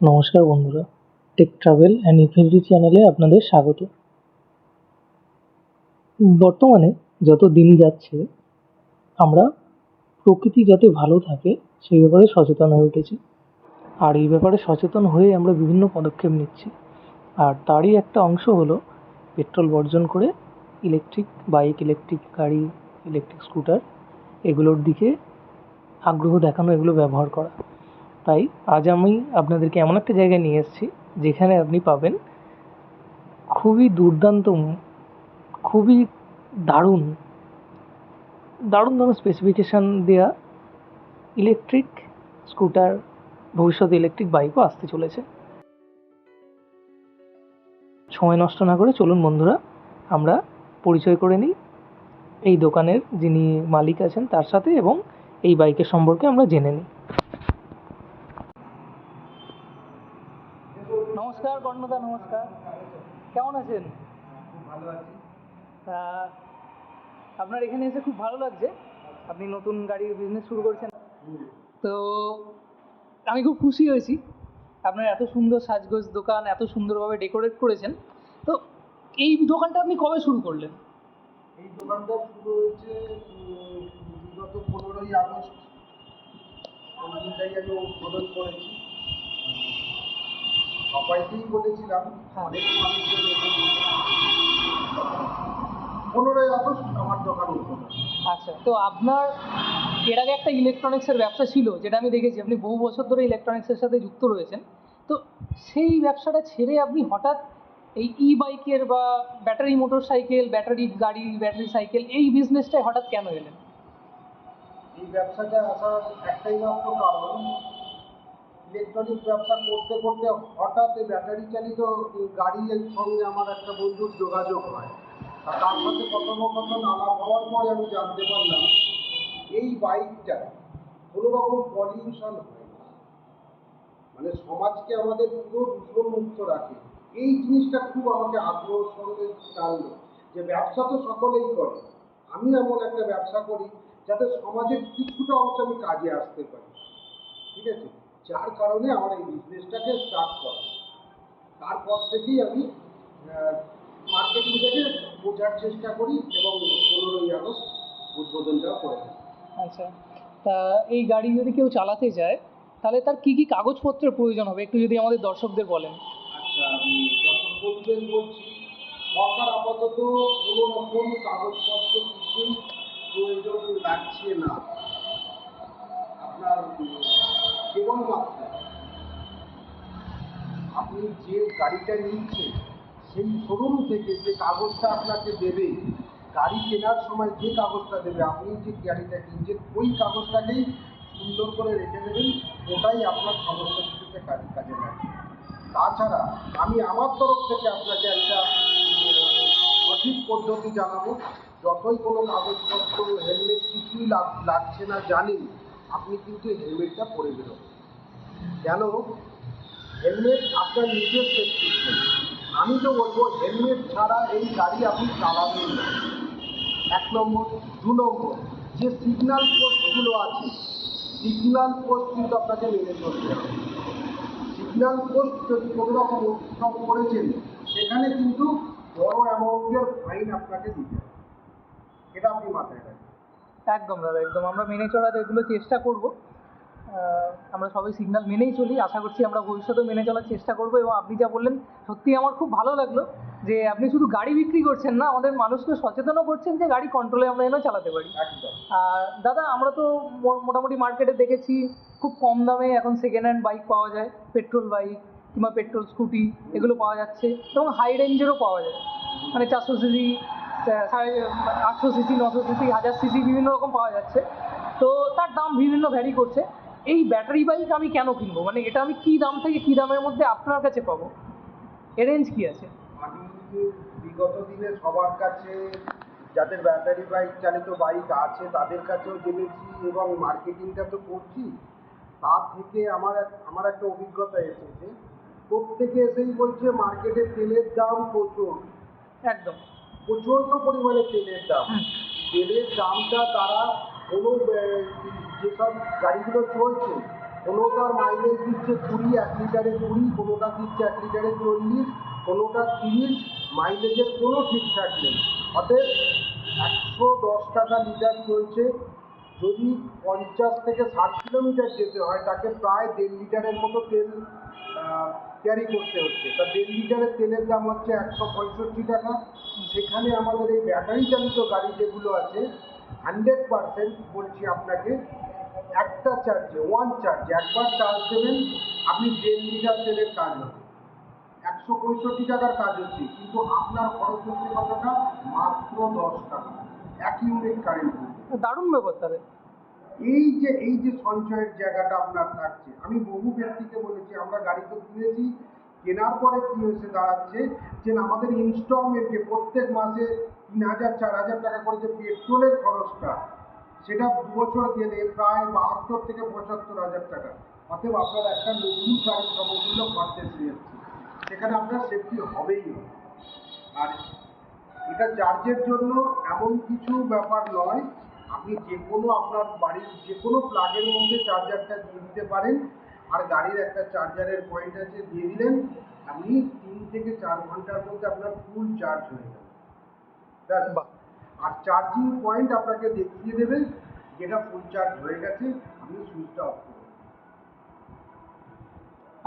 নমস্কার বন্ধুরা। Take travel and infinity চ্যানেলে আপনাদের স্বাগত। বর্তমানে যত দিন যাচ্ছে, আমরা প্রকৃতি যাতে ভালো থাকে, সেই ব্যাপারে সচেতন হয়ে উঠেছি। আর এই ব্যাপারে সচেতন হয়ে আমরা বিভিন্ন পদক্ষেপ নিচ্ছি। আর তারই একটা অংশ হলো পেট্রোল বর্জন করে ইলেকট্রিক বাইক ইলেকট্রিক গাড়ি ইলেকট্রিক স্কুটার এগুলোর দিকে আগ্রহ দেখানো, এগুলো ব্যবহার করা। তাই আজ আমি আপনাদেরকে এমন একটা জায়গায় নিয়ে এসেছি যেখানে আপনি পাবেন খুবই দুর্দান্ত, খুবই দারুণ দারুণ দারুণ স্পেসিফিকেশান দেওয়া ইলেকট্রিক স্কুটার ভবিষ্যতে ইলেকট্রিক বাইকও আসতে চলেছে। সময় নষ্ট না করে চলুন বন্ধুরা, আমরা পরিচয় করে নিই। এই দোকানের যিনি মালিক আছেন তার সাথে এবং এই বাইকের সম্পর্কে আমরা জেনে নিই। নমস্কার নমস্কার। কেমন আছেন? ভালো আছি। তা আপনার এখানে এসে খুব ভালো লাগছে। আপনি নতুন গাড়ির বিজনেস শুরু করেছেন। তো আমি খুব খুশি হয়েছি। আপনার এত সুন্দর সাজগোজ দোকান এত সুন্দরভাবে ডেকোরেট করেছেন। তো এই দোকানটা আপনি কবে শুরু করলেন? এই দোকানটা শুরু হয়েছে বিগত পনেরোই আগস্ট। ওই দিনটাই আমি উদ্বোধন করেছি। সবাইকেই বলেছিলাম হ্যাঁ। অনেক। পনেরোই আগস্ট আমার দোকান আচ্ছা তো আপনার এর আগে একটা ইলেকট্রনিক্সের ব্যবসা ছিল যেটা আমি দেখেছি আপনি বহু বছর ধরে ইলেকট্রনিক্সের সাথে যুক্ত রয়েছেন তো সেই ব্যবসাটা ছেড়ে আপনি হঠাৎ এই ই বাইকের বা ব্যাটারি মোটর সাইকেল ব্যাটারি গাড়ি ব্যাটারি সাইকেল এই বিজনেসটায় হঠাৎ কেন এলেন এই ব্যবসাটা আসার একটাই মাত্র কারণ ইলেকট্রনিক ব্যবসা করতে করতে হঠাৎ ব্যাটারি চালিত গাড়ির সঙ্গে আমার একটা বন্ধুর যোগাযোগ হয়। আর তার সাথে কথোপকথন আলাপ হওয়ার পরে আমি জানতে পারলাম এই বাইকটা কোনো রকম পলিউশন হয় না। মানে সমাজকে আমাদের পুরো দূষণ মুক্ত রাখে। এই জিনিসটা খুব আমাকে আগ্রহের সঙ্গে টানলো যে ব্যবসা তো সকলেই করে। আমি এমন একটা ব্যবসা করি যাতে সমাজের কিছুটা অংশ আমি কাজে আসতে পারি। ঠিক আছে? যার কারণে আমার এই বিজনেসটাকে স্টার্ট করা। তারপর থেকেই আমি মার্কেটিংটাকে বোঝার চেষ্টা করি এবং পনেরোই আগস্ট উদ্বোধনটা করে আচ্ছা তা এই গাড়ি যদি কেউ চালাতে চায় তাহলে তার কি কি কাগজপত্রের প্রয়োজন হবে? একটু যদি আমাদের দর্শকদের বলেন। আচ্ছা আমি দর্শক বন্ধুদের বলছি সরকার আপাতত কোনো রকম কাগজপত্র কিছুই প্রয়োজন লাগছে না। আপনার কেবলমাত্র আপনি যে গাড়িটা নিচ্ছেন সেই শোরুম থেকে যে কাগজটা আপনাকে দেবে, গাড়ি কেনার সময় যে কাগজটা দেবে, আপনি যে গাড়িটা কিনছেন ওই কাগজটাকেই সুন্দর করে রেখে দেবেন, ওটাই আপনার সমস্ত কিছুতে কাজে কাজে লাগবে। তাছাড়া আমি আমার তরফ থেকে আপনাকে একটা সঠিক পদ্ধতি জানাব। যতই কোনো কাগজপত্র, হেলমেট কিছুই লাগ- লাগছে না জানি আপনি কিন্তু হেলমেটটা পরে বেরোবেন কেন? হেলমেট আপনার নিজের সেফটি আমি তো বলব, হেলমেট ছাড়া এই গাড়ি আপনি চালাবেন না। এক নম্বর। দু নম্বর, যে সিগন্যাল পোস্টগুলো আছে সিগনাল পোস্ট কিন্তু আপনাকে মেনে চলতে হবে। সিগনাল পোস্ট যদি কোনো রকম উৎসব করেছেন, সেখানে কিন্তু বড় অ্যামাউন্টের ফাইন আপনাকে দিতে হবে। এটা আপনি মাথায় রাখবেন। একদম দাদা একদম। আমরা মেনে চলার এগুলো চেষ্টা করব। আমরা সবাই সিগন্যাল মেনেই চলি। আশা করছি আমরা ভবিষ্যতেও মেনে চলার চেষ্টা করব এবং আপনি যা বললেন সত্যি আমার খুব ভালো লাগল যে আপনি শুধু গাড়ি বিক্রি করছেন না আমাদের মানুষকে সচেতনও করছেন যে গাড়ি কন্ট্রোলে আমরা যেন চালাতে পারি। আর দাদা আমরা তো মোটামুটি মার্কেটে দেখেছি খুব কম দামে এখন সেকেন্ড হ্যান্ড বাইক পাওয়া যায়। পেট্রোল বাইক কিংবা পেট্রোল স্কুটি এগুলো পাওয়া যাচ্ছে এবং হাই রেঞ্জেরও পাওয়া যায়। মানে চারশো সিসি সাড়ে আটশো সিসি নশো সিসি হাজার সিসি বিভিন্ন রকম পাওয়া যাচ্ছে। তো তার দাম বিভিন্ন ভ্যারি করছে। এই ব্যাটারি বাইক আমি কেন কিনবো? মানে এটা আমি কী দাম থেকে কী দামের মধ্যে আপনার কাছে পাবো? এর রেঞ্জ কী আছে? আমি বিগত দিনে সবার কাছে যাদের ব্যাটারি বাইক চালিত বাইক আছে তাদের কাছেও জেনেছি এবং মার্কেটিংটা তো করছি তার থেকে আমার এক- আমার একটা অভিজ্ঞতা এসেছে। প্রত্যেকে এসেই বলছে মার্কেটে তেলের দাম প্রচুর। একদম। প্রচণ্ড পরিমাণে তেলের দাম হুম। তেলের দামটা তারা কোনো যেসব গাড়িগুলো চলছে কোনোটার মাইলেজ দিচ্ছে কুড়ি এক লিটারে কুড়ি কোনোটা দিচ্ছে এক লিটারে চল্লিশ কোনোটা তিরিশ মাইলেজের কোনো ঠিকঠাক নেই অতএব একশো দশ টাকা লিটার চলছে যদি পঞ্চাশ থেকে ষাট কিলোমিটার যেতে হয়, তাকে প্রায় দেড় লিটারের মতো তেল ক্যারি করতে হচ্ছে। তা দেড় লিটারের তেলের দাম হচ্ছে একশো পঁয়ষট্টি টাকা। সেখানে আমাদের এই ব্যাটারি চালিত গাড়ি যেগুলো আছে হান্ড্রেড পারসেন্ট বলছি আপনাকে, একটা চার্জে ওয়ান চার্জে একবার চার্জ দেবেন, আপনি দেড় লিটার তেলের কাজ হবে। একশো পঁয়ষট্টি টাকার কাজ হচ্ছে, কিন্তু আপনার খরচ হচ্ছে কতটা? মাত্র দশ টাকা। এক ইউনিট কারেন্ট দারুণ ব্যাপার তাহলে এই যে এই যে সঞ্চয়ের জায়গাটা আপনার থাকছে, আমি বহু ব্যক্তিকে বলেছি, আমরা গাড়ি তো কিনেছি, কেনার পরে কি হয়েছে দাঁড়াচ্ছে, যে আমাদের ইনস্টলমেন্টে প্রত্যেক মাসে তিন হাজার, চার হাজার টাকা করে যে পেট্রোলের খরচটা, সেটা দু বছর গেলে প্রায় বাহাত্তর থেকে পঁচাত্তর হাজার টাকা। অতএব আপনার একটা নতুন গাড়ির সমতুল্য খরচা যাচ্ছে সেখানে আপনার সেফটি হবেই। হবে আর এটা চার্জের জন্য এমন কিছু ব্যাপার নয় আপনি যে কোনো আপনার বাড়ির যে কোনো প্লাগের মধ্যে চার্জারটা দিয়ে দিতে পারেন। আর গাড়ির একটা চার্জারের পয়েন্ট আছে দিয়ে দিলেন আপনি তিন থেকে চার ঘণ্টার মধ্যে আপনার ফুল চার্জ হয়ে যাবে। আর চার্জিং পয়েন্ট আপনাকে দেখিয়ে দেবে যেটা ফুল চার্জ হয়ে গেছে আপনি সুইচটা অফ করুন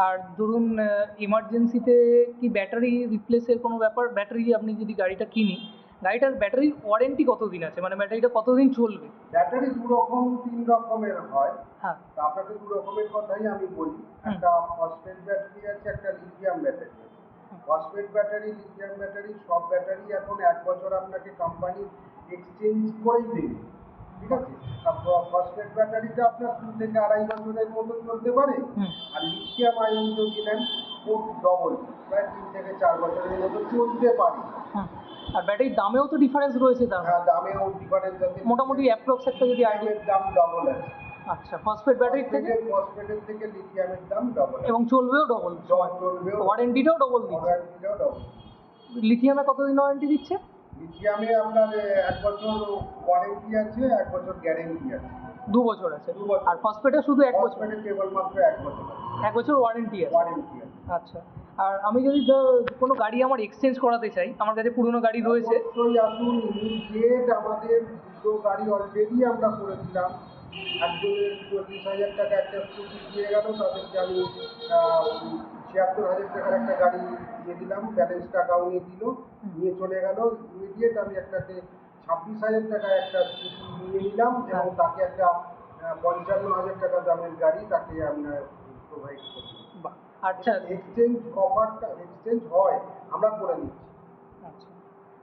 আর ধরুন ইমার্জেন্সিতে কি ব্যাটারি রিপ্লেসের কোনো ব্যাপার? ব্যাটারি আপনি যদি গাড়িটা কিনি গাড়িটার ব্যাটারির ওয়ারেন্টি কতদিন আছে? মানে ব্যাটারিটা কতদিন চলবে? ব্যাটারি দু রকম তিন রকমের হয়। হ্যাঁ। তা আপনাকে দু রকমের কথাই আমি বলি। একটা ফসফেট ব্যাটারি আছে একটা লিথিয়াম ব্যাটারি আছে। ফসফেট ব্যাটারি লিথিয়াম ব্যাটারি সব ব্যাটারি এখন এক বছর আপনাকে কোম্পানি এক্সচেঞ্জ করেই দেবে। ঠিক আছে? ফসফেট ব্যাটারিটা আপনার দু থেকে আড়াই বছরের মতো চলতে পারে। আর লিথিয়াম আয়ন যদি নেন ডবল প্রায় তিন থেকে চার বছরের মতো চলতে পারে। হুম আর ব্যাটারির দামেও তো ডিফারেন্স রয়েছে তার। হ্যাঁ দামেও ডিফারেন্স আছে। মোটামুটি অ্যাপ্রক্স একটা যদি আইডিয়া দাম ডবল আছে। আচ্ছা ফসফেট ব্যাটারির থেকে? ফসফেটের থেকে লিথিয়ামের দাম ডবল এবং চলবেও ডবল চলবেও ওয়ারেন্টিটাও ডবল দিচ্ছে। ওয়ারেন্টিটাও ডবল লিথিয়ামে কতদিন ওয়ারেন্টি দিচ্ছে? লিথিয়ামে আপনার এক বছর ওয়ারেন্টি আছে এক বছর গ্যারেন্টি আছে। দু বছর আছে। আর ফসফেটে শুধু এক বছর। কেবলমাত্র এক বছর এক বছর ওয়ারেন্টি আছে। ওয়ারেন্টি আছে। আচ্ছা। আর আমি যদি কোনো গাড়ি আমার এক্সচেঞ্জ করাতে চাই আমার কাছে পুরনো গাড়ি রয়েছে। অবশ্যই আসুন ইমিডিয়েট আমাদের দুটো গাড়ি অলরেডি আমরা করেছিলাম। একজনের চল্লিশ হাজার টাকা একটা স্কুটি দিয়ে গেল তাদেরকে আমি ছিয়াত্তর হাজার টাকার একটা গাড়ি দিয়ে দিলাম ব্যালেন্স টাকাও নিয়ে দিল নিয়ে চলে গেল। ইমিডিয়েট আমি একটাকে ছাব্বিশ হাজার টাকায় একটা স্কুটি নিয়ে নিলাম এবং তাকে একটা পঞ্চান্ন হাজার টাকা দামের গাড়ি তাকে আমরা প্রোভাইড করি বাহ, আচ্ছা। এক্সচেঞ্জ অফারটা এক্সচেঞ্জ হয় আমরা করে দিচ্ছি আচ্ছা।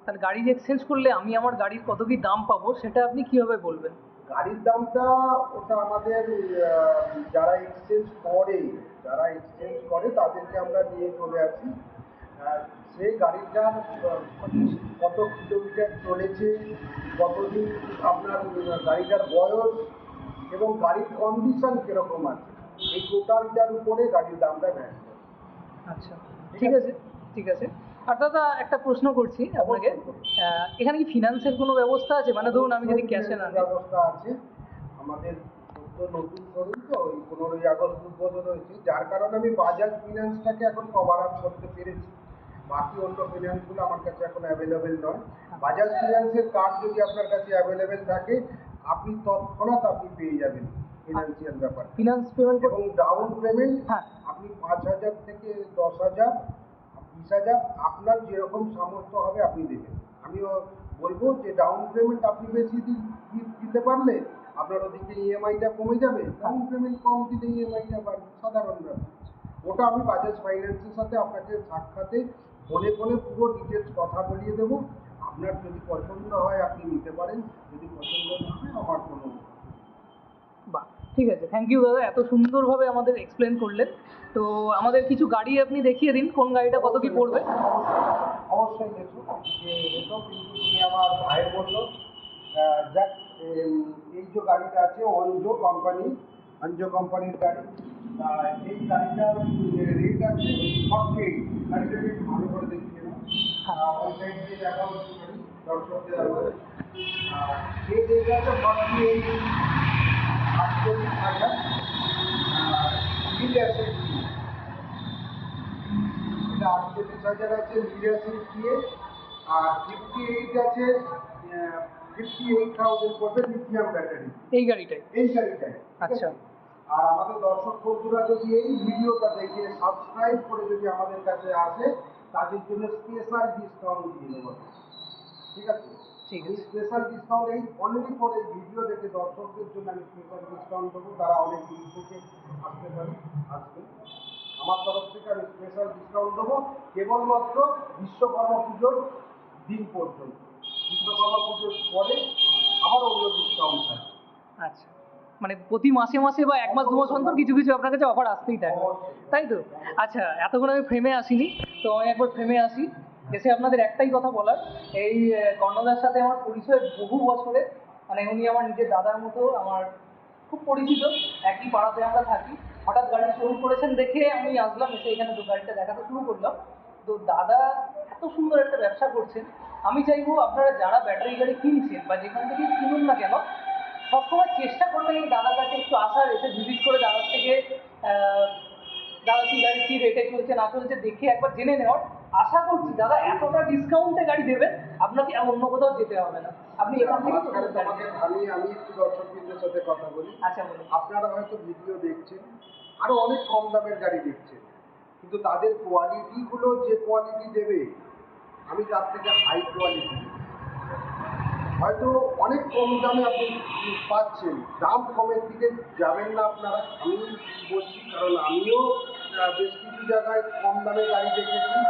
তাহলে গাড়ি এক্সচেঞ্জ করলে আমি আমার গাড়ির কত কি দাম পাবো সেটা আপনি কীভাবে বলবেন? গাড়ির দামটা ওটা আমাদের যারা এক্সচেঞ্জ করে যারা এক্সচেঞ্জ করে তাদেরকে আমরা নিয়ে চলে আসি। সেই গাড়িটার আহ, কত কিলোমিটার চলেছে কতদিন আপনার গাড়িটার বয়স এবং গাড়ির কন্ডিশন কীরকম আছে। এই টোটালটার উপরে গাড়ির দামটা করে। আচ্ছা ঠিক আছে ঠিক আছে। আর দাদা একটা প্রশ্ন করছি আপনাকে। এখানে কি ফিনান্সের কোনো ব্যবস্থা আছে? মানে ধরুন আমি যদি ক্যাশে না ব্যবস্থা আছে। আমাদের নতুন শোরুম তো ওই পনেরোই আগস্ট উদ্বোধন হয়েছে। যার কারণে আমি বাজাজ ফিনান্সটাকে এখন কভার আপ করতে পেরেছি। বাকি অন্য ফিনান্সগুলো আমার কাছে এখন অ্যাভেলেবেল নয়। বাজাজ ফিনান্সের কার্ড যদি আপনার কাছে অ্যাভেলেবেল থাকে আপনি তৎক্ষণাৎ আপনি পেয়ে যাবেন। ফিনান্সিয়াল ব্যাপার। ফিনান্স পেমেন্ট এবং ডাউন পেমেন্ট হ্যাঁ। আপনি পাঁচ হাজার থেকে দশ হাজার বিশ হাজার আপনার যেরকম সামর্থ্য হবে আপনি দেবেন। আমিও বলব যে ডাউন পেমেন্ট আপনি বেশি দিতে পারলে আপনার ওদিকে ইএমআইটা কমে যাবে। ডাউন পেমেন্ট কম দিলে ইএমআইটা বাড়বে সাধারণ ব্যাপার। ওটা আমি বাজাজ ফাইন্যান্সের সাথে আপনাকে সাক্ষাতে ফোনে ফোনে পুরো ডিটেলস কথা বলিয়ে দেবো। আপনার যদি পছন্দ হয় আপনি নিতে পারেন। যদি পছন্দ না হয় আমার কোনো বাহ। ঠিক আছে থ্যাংক ইউ দাদা এত সুন্দরভাবে আমাদের এক্সপ্লেন করলেন। তো আমাদের কিছু গাড়ি আপনি দেখিয়ে দিন কোন গাড়িটা কত কি পড়বে। অবশ্যই দেখো যে কিন্তু তুমি আমার ভাইয়ের বলল। যাক এই যে গাড়িটা আছে অঞ্জো কোম্পানি অঞ্জো কোম্পানির গাড়ি। এই গাড়িটার রেট আছে ফর্টি এইট গাড়িটা রেট ভালো করে দেখিয়ে নাও ওই সাইড দিয়ে দেখাও একটুখানি দর্শকদের আমাদের এই রেট আছে ফর্টি এইট আটচল্লিশ হাজার লিড অ্যাসিড দিয়ে এটা আটচল্লিশ হাজার আছে লিড অ্যাসিড দিয়ে আর ফিফটি এইট আছে ফিফটি এইট থাউজেন্ড পড়বে লিথিয়াম ব্যাটারি এই গাড়িটাই এই গাড়িটাই? আচ্ছা। আর আমাদের দর্শক বন্ধুরা যদি এই ভিডিওটা দেখে সাবস্ক্রাইব করে যদি আমাদের কাছে আসে তাদের জন্য স্পেশাল ডিসকাউন্ট দিয়ে দেবো ঠিক আছে ঠিক আছে। স্পেশাল ডিসকাউন্ট এই অনলি ফর এই ভিডিও দেখে দর্শকদের জন্য আমি স্পেশাল ডিসকাউন্ট দেবো। তারা অনেক দূর থেকে আসতে পারে আসবে। আমার তরফ থেকে আমি স্পেশাল ডিসকাউন্ট দেবো কেবলমাত্র বিশ্বকর্মা পুজোর দিন পর্যন্ত। বিশ্বকর্মা পুজোর পরে আবার অন্য ডিসকাউন্ট থাকবে আচ্ছা। মানে প্রতি মাসে মাসে বা এক মাস দু মাস অন্তর কিছু কিছু আপনার কাছে অফার আসতেই থাকবে তাই তো? আচ্ছা এতক্ষণ আমি ফ্রেমে আসিনি তো আমি একবার ফ্রেমে আসি। এসে আপনাদের একটাই কথা বলার, এই কর্ণদার সাথে আমার পরিচয় বহু বছরের মানে উনি আমার নিজের দাদার মতো, আমার খুব পরিচিত, একই পাড়াতে আমরা থাকি। হঠাৎ গাড়ি শুরু করেছেন দেখে আমি আসলাম, এসে এখানে তো গাড়িটা দেখাতে শুরু করলাম। তো দাদা এত সুন্দর একটা ব্যবসা করছেন। আমি চাইব আপনারা যারা ব্যাটারি গাড়ি কিনছেন বা যেখান থেকে কিনুন না কেন, সবসময় চেষ্টা করবেন এই দাদার কাছে একটু আসার, এসে ভিজিট করে দাদার থেকে দাদা কি গাড়ি কি রেটে চলছে, না চলছে, দেখে একবার জেনে নেওয়ার। আশা করছি দাদা এতটা ডিসকাউন্টে গাড়ি দেবেন আপনাকে অন্য কোথাও যেতে হবে না। আপনি এখান থেকে আমি আমি একটু দর্শকদের সাথে কথা বলি। আচ্ছা বলুন। আপনারা হয়তো ভিডিও দেখছেন আরও অনেক কম দামের গাড়ি দেখছেন কিন্তু তাদের কোয়ালিটিগুলো যে কোয়ালিটি দেবে আমি তার থেকে হাই কোয়ালিটি হয়তো অনেক কম দামে আপনি পাচ্ছেন দাম কমের দিকে যাবেন না আপনারা আমি বলছি কারণ আমিও বেশ কিছু জায়গায় কম দামে গাড়ি দেখেছি।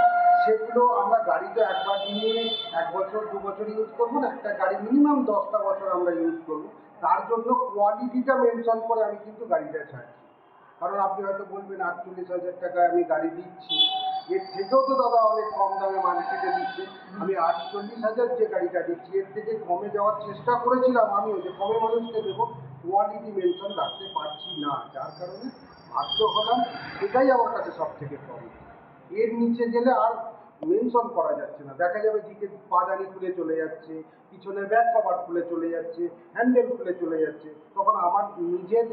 সেগুলো আমরা গাড়ি তো একবার নিয়ে এক বছর, দু বছর ইউজ করব না, একটা গাড়ি মিনিমাম দশটা বছর আমরা ইউজ করব। তার জন্য কোয়ালিটিটা মেনশন করে আমি কিন্তু গাড়িটা ছাড়ছি। কারণ আপনি হয়তো বলবেন, আটচল্লিশ হাজার টাকায় আমি গাড়ি দিচ্ছি। এর থেকেও তো দাদা অনেক কম দামে মার্কেটে দিচ্ছে। আমি আটচল্লিশ হাজার যে গাড়িটা দিচ্ছি, এর থেকে কমে যাওয়ার চেষ্টা করেছিলাম আমিও যে কমে মানুষকে দেবো কোয়ালিটি মেনশন রাখতে পারছি না। যার কারণে বাধ্য হলাম, এটাই আমার কাছে সব থেকে কম এর নিচে গেলে আর মেনশন করা যাচ্ছে না। দেখা যাবে দিকে পাদানি খুলে চলে যাচ্ছে পিছনের ব্যাক কভার খুলে চলে যাচ্ছে হ্যান্ডেল খুলে চলে যাচ্ছে। তখন আমার নিজের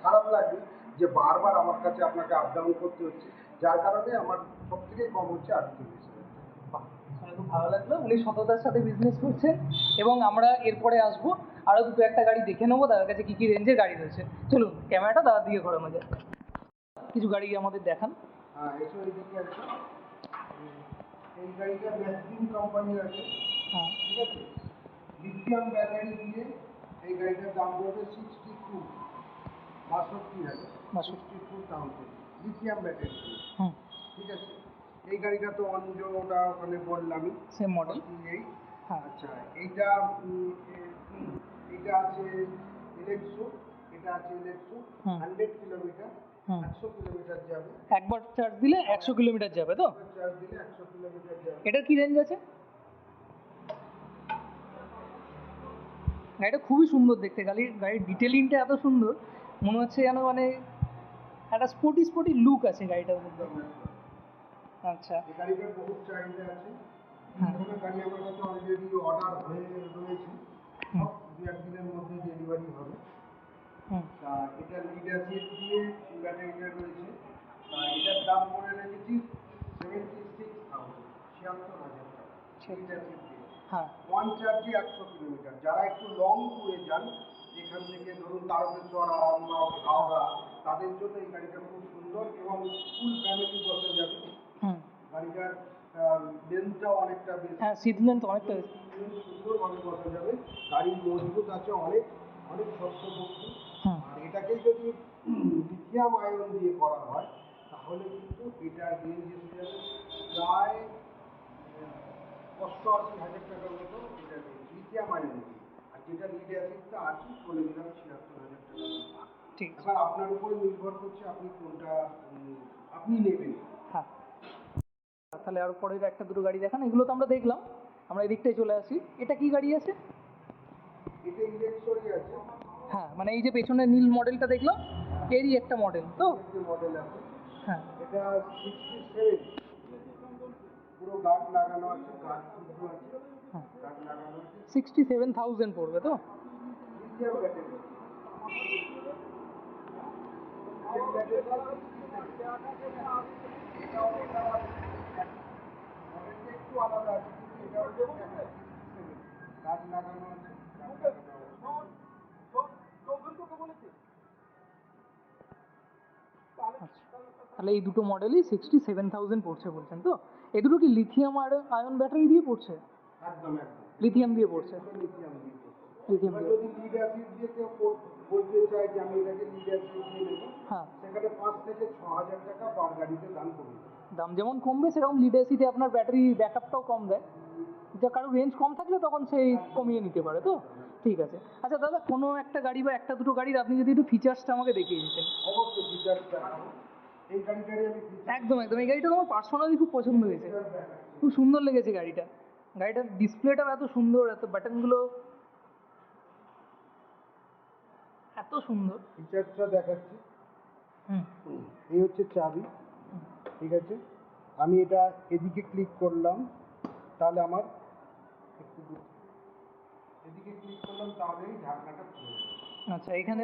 খারাপ লাগবে যে বারবার আমার কাছে আপনাকে আপ ডাউন করতে হচ্ছে যার কারণে আমার সব থেকে কম হচ্ছে আটচল্লিশ খুব ভালো লাগল। উনি সততার সাথে বিজনেস করছেন এবং আমরা এরপরে আসব। আরও দুটো একটা গাড়ি দেখে নেব দাদার কাছে কী কী রেঞ্জের গাড়ি রয়েছে। চলুন ক্যামেরাটা দাদার দিকে ঘোরানো যায় কিছু গাড়ি আমাদের দেখান। হ্যাঁ এসো এইদিকে আসো। এই গাড়িটা ম্যাক্সিম কোম্পানির আছে হ্যাঁ। ঠিক আছে? লিথিয়াম ব্যাটারি দিয়ে এই গাড়িটার দাম পড়বে সিক্সটি টু বাষট্টি হাজার বাষট্টি। টু থাউজেন্ড লিথিয়াম ব্যাটারি দিয়ে ঠিক আছে? এই গাড়িটা তো অঞ্জটা ওখানে বললামই সেম মডেল এই হ্যাঁ। আচ্ছা এইটা উম, এ- উম, এটা আছে ইলেক্সো এটা আছে ইলেক্সো হান্ড্রেড কিলোমিটার একবার চার্জ দিলে একশো কিলোমিটার যাবে তো? এটার কি রেঞ্জ আছে? গাড়িটা খুবই সুন্দর দেখতে। গাড়ির গাড়ির ডিটেলিংটা এত সুন্দর। মনে হচ্ছে যেন মানে একটা স্পোর্টি স্পোর্টি লুক আছে গাড়িটার মধ্যে। আচ্ছা। গাড়িটার বহুত চাহিদা আছে। হ্যাঁ। গাড়ি আমার কাছে অলরেডি অর্ডার হয়ে রয়েছে। দু একদিনের মধ্যে ডেলিভারি হবে। তা এটা লিড দিয়ে ব্যাটারিটা রয়েছে তা এটার দাম করে রেখেছি সেভেন্টি সিক্স থাউজেন্ড ছিয়াত্তর হাজার টাকা লিড দিয়ে। হ্যাঁ। ওয়ান চার্জে একশো কিলোমিটার। যারা একটু লং ট্যুরে যান এখান থেকে ধরুন তারকেশ্বর আরামবাগ হাওড়া তাদের জন্য এই গাড়িটা খুব সুন্দর এবং ফুল ফ্যামিলি বসে যাবে গাড়িটার লেন্থটাও অনেকটা বেশি হ্যাঁ সিট লেন্থ অনেকটা সুন্দরভাবে বসা যাবে। গাড়ির মজবুত আছে অনেক অনেক শক্তপোক্ত এটাকে যদি লিথিয়াম আয়ন দিয়ে করা হয় তাহলে কিন্তু এটার রেঞ্জ এসে যাবে প্রায় অষ্টআশি হাজার টাকার মতো এটা লিথিয়াম আয়ন দিয়ে। আর যেটা লিড অ্যাসিডটা আছে বলে দিলাম ছিয়াত্তর হাজার টাকা ঠিক। এবার আপনার উপরে নির্ভর করছে আপনি কোনটা আপনি নেবেন। হ্যাঁ। তাহলে আর পরের একটা দুটো গাড়ি দেখান এগুলো তো আমরা দেখলাম। আমরা এদিকটায় চলে আসি। এটা কি গাড়ি আছে? এটা ইলেকট্রনিক আছে। হ্যাঁ মানে এই যে পেছনে নীল মডেলটা দেখল এরই একটা মডেল তো? মডেল আছে। হ্যাঁ। এটা সিক্সটি সেভেন পুরো গার্ড লাগানো আছে গার্ড শুদ্ধ আছে। হ্যাঁ। গার্ড লাগানো আছে। পড়বে তো? একটু আলাদা আছে লাগানো আছে। তাহলে এই দুটো মডেলই সিক্সটি সেভেন থাউজেন্ড পড়ছে বলছেন তো? এ দুটো কি লিথিয়াম আর আয়ন ব্যাটারি দিয়ে পড়ছে? একদম একদম। লিথিয়াম দিয়ে পড়ছে। লিথিয়াম দিয়ে লিথিয়াম দিয়ে যদি লিড অ্যাসিড দিয়ে কেউ বলতে চায় যে আমি এটাকে লিড অ্যাসিড দিয়ে নেব হ্যাঁ। সেখানে পাঁচ থেকে ছ টাকা পার গাড়িতে দাম যেমন কমবে সেরকম লিড এসিতে আপনার ব্যাটারি ব্যাকআপটাও কম দেয়। যা কারও রেঞ্জ কম থাকলে তখন সেই কমিয়ে নিতে পারে তো? ঠিক আছে। আচ্ছা দাদা কোনো একটা গাড়ি বা একটা দুটো গাড়ির আপনি যদি একটু ফিচার্সটা আমাকে দেখিয়ে দিতেন। অবশ্যই এই গাড়িটারই আমি একদম একদম। এই গাড়িটা আমার পার্সোনালি খুব পছন্দ হয়েছে। খুব সুন্দর লেগেছে গাড়িটা। গাড়িটার ডিসপ্লেটাও এত সুন্দর এত বাটনগুলো এত সুন্দর। ফিচার্সটা দেখাচ্ছি। হুম। এই হচ্ছে চাবি ঠিক আছে? আমি এটা এদিকে ক্লিক করলাম তাহলে আমার একটু এদিকে ক্লিক করলাম তাহলেই ঢাকনাটা খুলে যাবে। আচ্ছা এখানে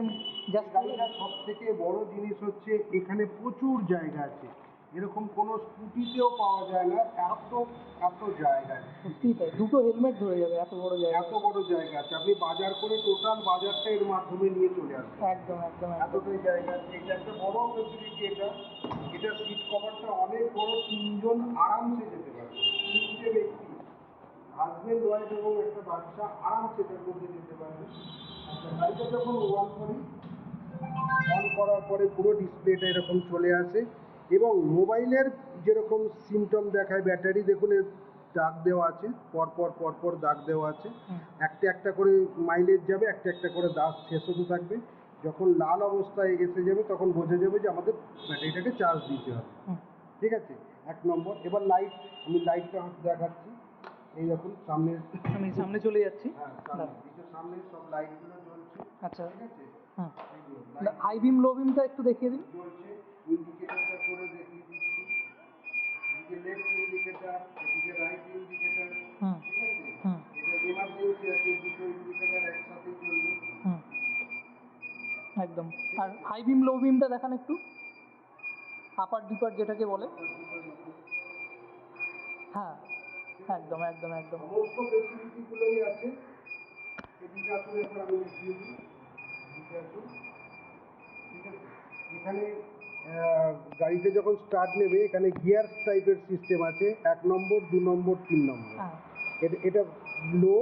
জাস্ট গাড়িটার সব থেকে বড় জিনিস হচ্ছে এখানে প্রচুর জায়গা আছে। এরকম কোনো স্কুটিতেও পাওয়া যায় না এত এত জায়গা আছে। সত্যিই তাই দুটো হেলমেট ধরে যাবে এত বড় জায়গা এত বড় জায়গা আছে আপনি বাজার করে টোটাল বাজারটা এর মাধ্যমে নিয়ে চলে আসবেন। একদম একদম একদম। এতটাই জায়গা আছে এটা একটা বড় ফেসিলিটি এটা। এটা সিট কভারটা অনেক বড় তিনজন আরামসে যেতে পারবে। তিনটে ব্যক্তি। হাজবেন্ড ওয়াইফ এবং একটা বাচ্চা আরামসে এটার মধ্যে যেতে পারবে আচ্ছা গাড়িটা যখন অন করি অন করার পরে পুরো ডিসপ্লেটা এরকম চলে আসে এবং মোবাইলের যেরকম সিমটম দেখায় ব্যাটারি দেখুন এর দাগ দেওয়া আছে পরপর পরপর দাগ দেওয়া আছে। একটা একটা করে মাইলেজ যাবে একটা একটা করে দাগ শেষ হতে থাকবে। যখন লাল অবস্থায় এসে যাবে তখন বোঝা যাবে যে আমাদের ব্যাটারিটাকে চার্জ দিতে হবে। ঠিক আছে? এক নম্বর। এবার লাইট আমি লাইটটা দেখাচ্ছি। এই দেখুন সামনে। আমি সামনে চলে যাচ্ছি। হ্যাঁ সামনে। সব লাইটগুলো জ্বলছে। আচ্ছা। ঠিক আছে? হাই বিম লো বিমটা একটু দেখিয়ে দিন। জ্বলছে। ইন্ডিকেটরটা করে দেখিয়ে দিচ্ছি। এদিকে লেফট ইন্ডিকেটর এদিকে রাইট ইন্ডিকেটর হুম। ঠিক আছে? হুম। এটা আছে দুটো ইন্ডিকেটর একসাথে চলবে। হুম। একদম। আর হাই বিম লো বিমটা দেখান একটু। আপার ডিপার যেটাকে বলে। হ্যাঁ। একদম একদম একদম। সমস্ত ফেসিলিটিগুলোই আছে। এদিকে আসলে এখন আমি দেখিয়ে দিই। এদিকে আসুন। ঠিক আছে? এখানে গাড়িতে যখন স্টার্ট নেবে এখানে গিয়ার টাইপের সিস্টেম আছে। এক নম্বর দু নম্বর তিন নম্বর। হ্যাঁ। এটা এটা লো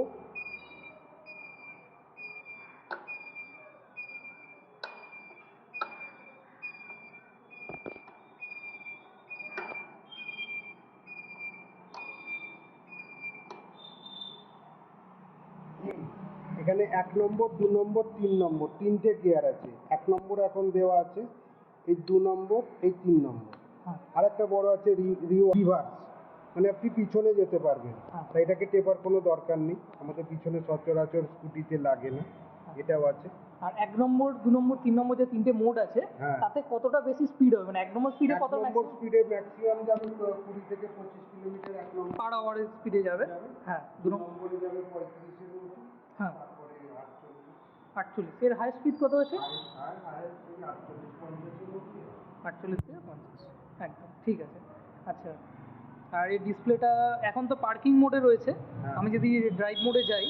এখানে এক নম্বর দু নম্বর তিন নম্বর তিনটে গিয়ার আছে। এক নম্বর এখন দেওয়া আছে এই দু নম্বর এই তিন নম্বর। আর একটা বড় আছে রিভার্স মানে আপনি পিছনে যেতে পারবেন। হ্যাঁ। তাই এটাকে টেপার কোনো দরকার নেই। আমাদের পিছনে সচরাচর স্কুটিতে লাগে না। এটাও আছে। আর এক নম্বর দু নম্বর তিন নম্বর যে তিনটে মোড আছে হ্যাঁ। তাতে কতটা বেশি স্পিড হবে? মানে এক নম্বর স্পিডে কত নম্বর স্পিডে ম্যাক্সিমাম যাবে কুড়ি থেকে পঁচিশ কিলোমিটার এক নম্বর। পার আওয়ারের স্পিডে যাবে। হ্যাঁ দু নম্বরে যাবে পঁয়ত্রিশের মতো। হ্যাঁ। আটচল্লিশ এর হাই স্পিড কত আছে আটচল্লিশ থেকে পঞ্চাশ। একদম ঠিক আছে। আচ্ছা আর এই ডিসপ্লেটা এখন তো পার্কিং মোডে রয়েছে। হ্যাঁ। আমি যদি ড্রাইভ মোডে যাই।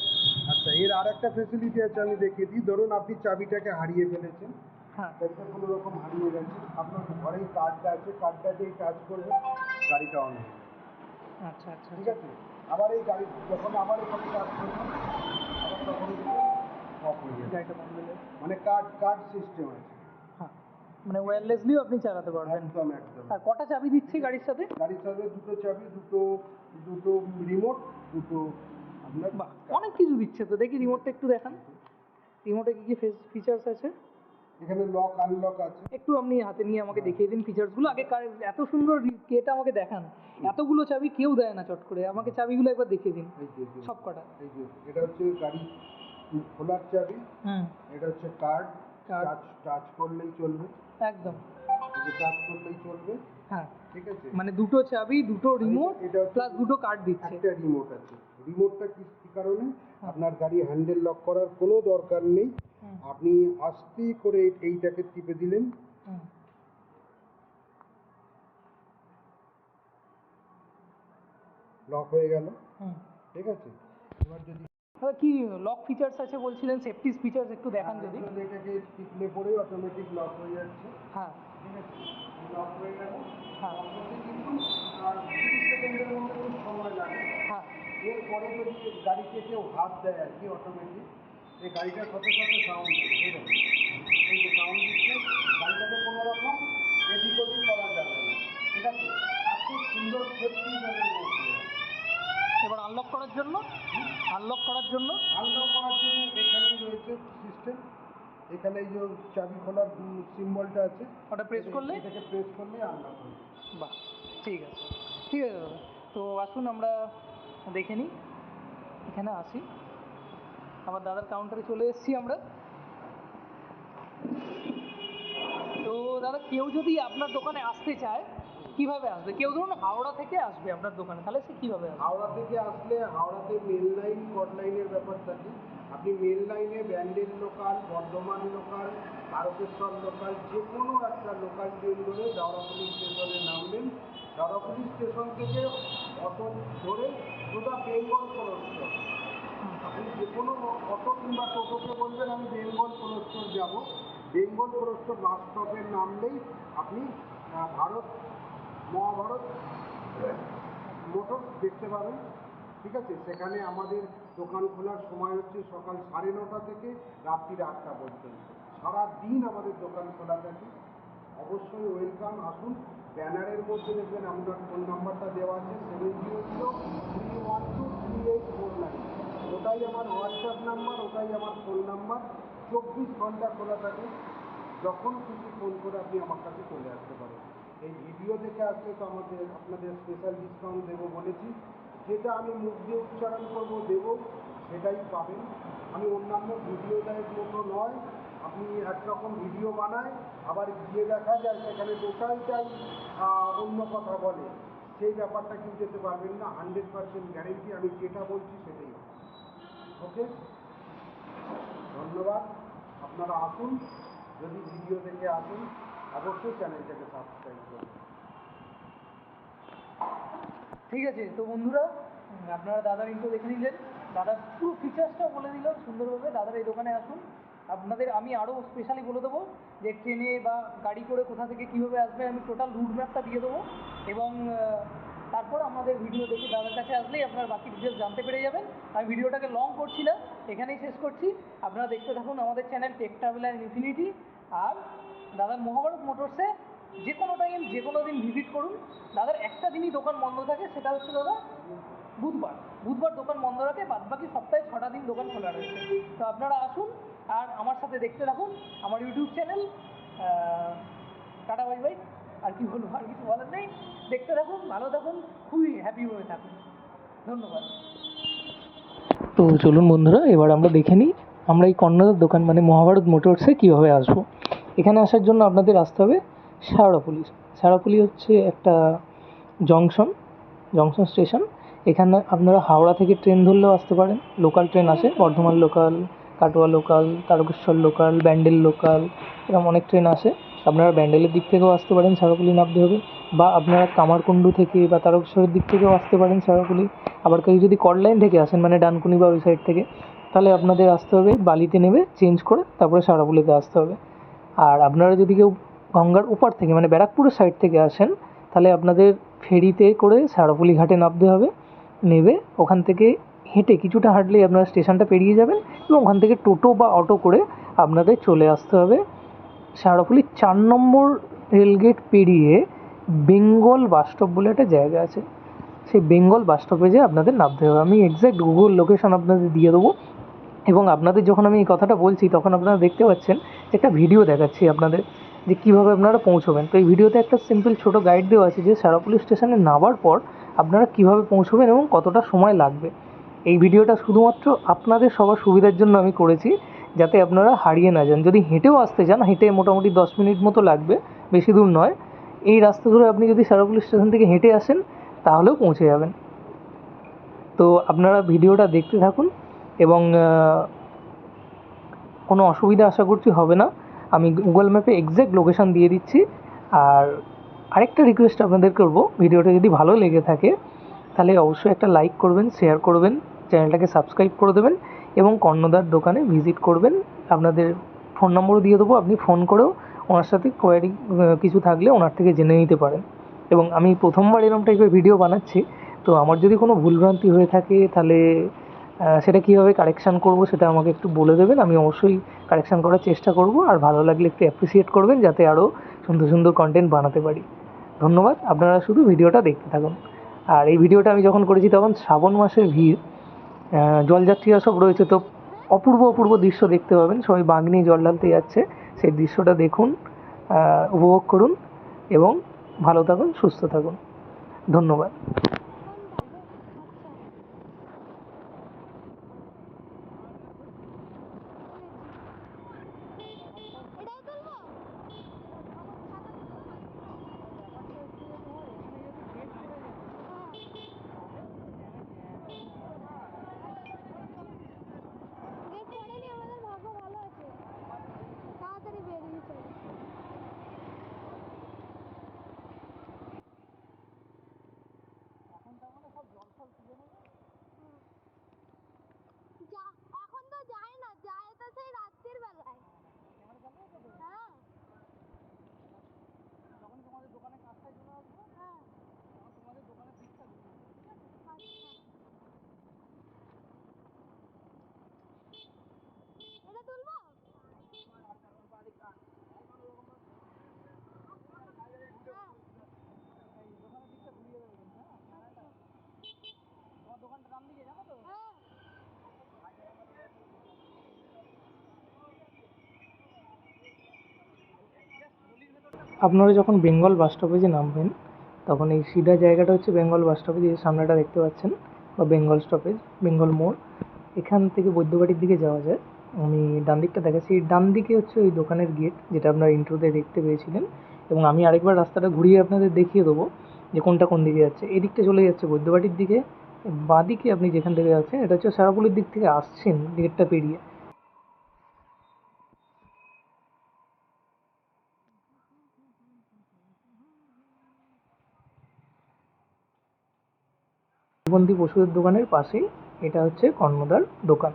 আচ্ছা এর আর একটা ফেসিলিটি আছে আমি দেখিয়ে দিই। ধরুন আপনি চাবিটাকে হারিয়ে ফেলেছেন। হ্যাঁ। কোনো রকম হারিয়ে গেছে। আপনার ঘরেই কার্ডটা আছে। কার্ডটা দিয়ে টাচ করবে গাড়িটা অন হয়ে আচ্ছা আচ্ছা। ঠিক আছে? আবার এই গাড়ি যখন আবার এখানে টাচ করবেন আবার তখন অফ হয়ে যাবে। বন্ধ মানে কার্ড কার্ড সিস্টেম আছে। হ্যাঁ মানে ওয়্যারলেসলিও আপনি চালাতে পারবেন। একদম একদম। আর কটা চাবি দিচ্ছে গাড়ির সাথে? গাড়ির সাথে দুটো চাবি দুটো দুটো রিমোট দুটো আপনার অনেক কিছু দিচ্ছে তো। দেখি রিমোটটা একটু দেখান। রিমোটে কি কি ফিচার্স আছে? এখানে লক আনলক আছে। একটু আপনি হাতে নিয়ে আমাকে দেখিয়ে দিন ফিচার্সগুলো আগে এত সুন্দর কেটা আমাকে দেখান। এতগুলো চাবি কেউ দেয় না চট করে। আমাকে চাবিগুলো একবার দেখিয়ে দিন। সব কটা এটা হচ্ছে গাড়ি খোলার চাবি এটা হচ্ছে কার্ড টাচ করলেই চলবে। একদম। টাচ করলেই চলবে। হ্যাঁ। ঠিক আছে? মানে দুটো চাবি দুটো মানে রিমোট প্লাস দুটো কার্ড দিচ্ছে। একটা রিমোট আছে। রিমোটটা কি কারণে? হ্যাঁ। আপনার গাড়ি হ্যান্ডেল লক করার কোনো দরকার নেই। আপনি আস্তে করে এইটাকে টিপে দিলেন। লক হয়ে গেল। ঠিক আছে? কি লক ফিচার্স আছে বলছিলেন? সেফটি ফিচার্স একটু দেখান যদি। এটাকে টিপলে পরে অটোমেটিক লক হয়ে যাচ্ছে। হ্যাঁ। ঠিক আছে? লক হয়ে গেল। হ্যাঁ। কিন্তু তিরিশ সেকেন্ডের মধ্যে খুব সময় লাগে। হ্যাঁ। এরপরে যদি গাড়িতে কেউ হাত দেয় আর কি অটোমেটিক এই গাড়িটার সাথে সাথে সাউন্ড এই দেখুন। এই যে সাউন্ড দিচ্ছে গাড়িটাকে কোনো রকম এদিক ওদিক করা যাবে না। ঠিক আছে? আর খুব সুন্দর সেফটি এবার আনলক করার জন্য আনলক করার জন্য। আনলক করার জন্য এখানেই রয়েছে সিস্টেম এখানে এই যে চাবি খোলার সিম্বলটা আছে। ওটা প্রেস করলে? এটাকে প্রেস করলে আনলক হবে বাহ ঠিক আছে। ঠিক আছে দাদা। তো আসুন আমরা দেখে নিই। এখানে আসি। আমার দাদার কাউন্টারে চলে এসেছি আমরা। তো দাদা কেউ যদি আপনার দোকানে আসতে চায় কীভাবে আসবে? কেউ ধরুন হাওড়া থেকে আসবে আপনার দোকানে, তাহলে সে কীভাবে আসবে? হাওড়া থেকে আসলে হাওড়াতে মেল লাইন কট লাইনের ব্যাপার থাকে। আপনি মেল লাইনে Bandel local Bardhaman local Tarakeswar local যে কোনো একটা লোকাল ট্রেন ধরে দাওড়াপুলি স্টেশনে নামবেন। দাওড়াপুলি স্টেশন থেকে অটো ধরে সোজা বেঙ্গল কলস্টর আপনি যে কোনো অটো কিংবা টোটোকে বলবেন, আমি বেঙ্গল কলস্টর যাব। বেঙ্গল কলস্টর বাস স্টপে নামলেই আপনি ভারত মহাভারত মোটরস দেখতে পাবেন, ঠিক আছে? সেখানে আমাদের দোকান খোলার সময় হচ্ছে সকাল সাড়ে নটা থেকে রাত্রির আটটা পর্যন্ত। সারা দিন আমাদের দোকান খোলা থাকে। অবশ্যই ওয়েলকাম, আসুন। ব্যানারের মধ্যে দেখবেন আপনার ফোন নাম্বারটা দেওয়া আছে seven zero zero three one two three eight four nine ওটাই আমার হোয়াটসঅ্যাপ নাম্বার, ওটাই আমার ফোন নাম্বার। চব্বিশ ঘণ্টা খোলা থাকে। যখন খুশি ফোন করে আপনি আমার কাছে চলে আসতে পারেন। এই ভিডিও দেখে আসলে তো আমাদের আপনাদের স্পেশাল ডিসকাউন্ট দেবো বলেছি। যেটা আমি মুখ দিয়ে উচ্চারণ করব, দেবো, সেটাই পাবেন। আমি অন্যান্য ভিডিও দেয় মতো নয়, আপনি একরকম ভিডিও বানায়, আবার গিয়ে দেখা যায় সেখানে টোটালটাই অন্য কথা বলে। সেই ব্যাপারটা কিন্তু যেতে পারবেন না হান্ড্রেড পার্সেন্ট গ্যারেন্টি আমি যেটা বলছি সেটাই ওকে ধন্যবাদ। আপনারা আসুন, যদি ভিডিও দেখে আসুন। অবশ্যই চ্যানেলটাকে সাবস্ক্রাইব করুন ঠিক আছে, তো বন্ধুরা আপনারা দাদার ইন্টো দেখে নিলেন। দাদার পুরো ফিচার্সটা বলে দিল, সুন্দরভাবে। দাদার এই দোকানে আসুন। আপনাদের, আমি আরও স্পেশালি বলে দেবো যে ট্রেনে বা গাড়ি করে কোথা থেকে কীভাবে আসবে, আমি টোটাল রুট ম্যাপটা দিয়ে দেবো। এবং তারপর আমাদের ভিডিও দেখে দাদার কাছে আসলেই আপনার বাকি ডিটেলস জানতে পেরে যাবেন। আমি ভিডিওটাকে লং করছি না, এখানেই শেষ করছি। আপনারা দেখতে থাকুন আমাদের channel tech travel and infinity আর দাদার মহাভারত মোটরসে যে কোনো টাইম যে কোনো দিন ভিজিট করুন। দাদার একটা দিনই দোকান বন্ধ থাকে, সেটা হচ্ছে দাদা বুধবার। বুধবার দোকান বন্ধ রাখে বাদ বাকি সপ্তাহে ছটা দিন দোকান খোলা রয়েছে। তো আপনারা আসুন আর আমার সাথে দেখতে থাকুন, আমার YouTube channel tata bye bye আর কি বলব, আর কিছু বলার নেই। দেখতে থাকুন, ভালো থাকুন, খুবই হ্যাপি হয়ে থাকুন। ধন্যবাদ। তো চলুন বন্ধুরা, এবার আমরা দেখে নিই আমরা এই কর্নারের দোকান মানে মহাভারত মোটরসে কীভাবে আসব। এখানে আসার জন্য আপনাদের আসতে হবে শেওড়াফুলি শেওড়াফুলি হচ্ছে একটা জংশন জংশন স্টেশন। এখানে আপনারা হাওড়া থেকে ট্রেন ধরলেও আসতে পারেন। লোকাল ট্রেন আসে, Bardhaman local, Katwa local, Tarakeswar local, Bandel local, এরকম অনেক ট্রেন আসে। আপনারা ব্যান্ডেলের দিক থেকেও আসতে পারেন শেওড়াফুলি নামতে হবে। বা আপনারা কামারকুণ্ডু থেকে বা তারকেশ্বরের দিক থেকেও আসতে পারেন শেওড়াফুলি আবার কেউ যদি কডলাইন থেকে আসেন মানে ডানকুনি বা ওই সাইড থেকে, তাহলে আপনাদের আসতে হবে, বালিতে নেমে চেঞ্জ করে তারপরে শেওড়াফুলিতে আসতে হবে। আর আপনারা যদি কেউ গঙ্গার ওপার থেকে মানে ব্যারাকপুরের সাইড থেকে আসেন, তাহলে আপনাদের ফেরিতে করে শেওড়াফুলি ঘাটে নামতে হবে। নেবে, ওখান থেকে হেঁটে কিছুটা হাঁটলেই আপনারা স্টেশনটা পেরিয়ে যাবেন এবং ওখান থেকে টোটো বা অটো করে আপনাদের চলে আসতে হবে। শেওড়াফুলির চার নম্বর রেলগেট পেরিয়ে বেঙ্গল বাসস্টপ বলে একটা জায়গা আছে। সেই বেঙ্গল বাস স্টপে যেয়ে আপনাদের নামতে হবে। আমি এক্স্যাক্ট গুগল লোকেশন আপনাদের দিয়ে দেবো। এবং আপনাদের যখন আমি এই কথাটা বলছি, তখন আপনারা দেখতে পাচ্ছেন যে একটা ভিডিও দেখাচ্ছি আপনাদের যে কীভাবে আপনারা পৌঁছবেন। তো এই ভিডিওতে একটা সিম্পল ছোটো গাইড দেওয়া আছে যে সারাপুলি স্টেশনে নামার পর আপনারা কীভাবে পৌঁছবেন এবং কতটা সময় লাগবে। এই ভিডিওটা শুধুমাত্র আপনাদের সবার সুবিধার জন্য আমি করেছি, যাতে আপনারা হারিয়ে না যান। যদি হেঁটেও আসতে চান, হেঁটে মোটামুটি দশ মিনিট মতো লাগবে, বেশি দূর নয়। এই রাস্তা ধরে আপনি যদি সারাপুলি স্টেশন থেকে হেঁটে আসেন, তাহলেও পৌঁছে যাবেন। তো আপনারা ভিডিওটা দেখতে থাকুন এবং কোনো অসুবিধা আশা করছি হবে না। আমি গুগল ম্যাপে এক্স্যাক্ট লোকেশন দিয়ে দিচ্ছি। আর আরেকটা রিকোয়েস্ট আপনাদের করব, ভিডিওটা যদি ভালো লেগে থাকে, তাহলে অবশ্যই একটা লাইক করবেন শেয়ার করবেন, চ্যানেলটাকে সাবস্ক্রাইব করে দেবেন এবং কর্ণদার দোকানে ভিজিট করবেন। আপনাদের ফোন নম্বরও দিয়ে দেবো, আপনি ফোন করেও ওনার সাথে কোয়ারি কিছু থাকলে ওনার থেকে জেনে নিতে পারেন। এবং আমি প্রথমবার এরকম টাইপের ভিডিও বানাচ্ছি, তো আমার যদি কোনো ভুলভ্রান্তি হয়ে থাকে, তাহলে সেটা কীভাবে কারেকশান করব সেটা আমাকে একটু বলে দেবেন। আমি অবশ্যই কারেকশান করার চেষ্টা করব আর ভালো লাগলে একটু অ্যাপ্রিসিয়েট করবেন যাতে আরও সুন্দর সুন্দর কন্টেন্ট বানাতে পারি। ধন্যবাদ। আপনারা শুধু ভিডিওটা দেখতে থাকুন। আর এই ভিডিওটা আমি যখন করেছি তখন শ্রাবণ মাসের ভিড় জলযাত্রীরা সব রয়েছে তো অপূর্ব অপূর্ব দৃশ্য দেখতে পাবেন। সবাই বাঘ নিয়ে জল ঢালতে যাচ্ছে। সেই দৃশ্যটা দেখুন উপভোগ করুন এবং ভালো থাকুন, সুস্থ থাকুন। ধন্যবাদ এটাও তুলবো গেট পড়েনি আমাদের ভাগ্য ভালো আছে তাড়াতাড়ি বেরিয়ে চলে যা এখন তো যায় না যায় তো সেই রাত্রির বেলায় হ্যাঁ যখন তোমাদের দোকানে কাজটায় চলে আসব হ্যাঁ তখন তোমাদের দোকানে পিকটা দেবো আচ্ছা এটা তুলবো হ্যাঁ দোকানের দিকটা ঘুরিয়ে দেবে কিন্তু হ্যাঁ আচ্ছা তোমার দোকানটা ডান দিকে জানো তো হ্যাঁ আপনারা যখন বেঙ্গল বাস স্টপেজে নামবেন, তখন এই সিধা জায়গাটা হচ্ছে বেঙ্গল বাস স্টপেজ এই সামনেটা দেখতে পাচ্ছেন, বা বেঙ্গল স্টপেজ, বেঙ্গল মোড়, এখান থেকে বৈদ্যবাড়ির দিকে যাওয়া যায়। আমি ডান দিকটা দেখাচ্ছি। ডান দিকে হচ্ছে ওই দোকানের গেট, যেটা আপনারা ইন্ট্রোতে দেখতে পেয়েছিলেন। এবং আমি আরেকবার রাস্তাটা ঘুরিয়ে আপনাদের দেখিয়ে দেবো যে কোনটা কোন দিকে যাচ্ছে। এই দিকটা চলে যাচ্ছে বৈদ্যবাটির দিকে। বাঁ দিকে আপনি যেখান থেকে যাচ্ছেন, এটা হচ্ছে সারাপুলির দিক থেকে আসছেন, গেটটা পেরিয়ে। বন্দি পশুদের দোকানের পাশেই এটা হচ্ছে কর্ণদার দোকান।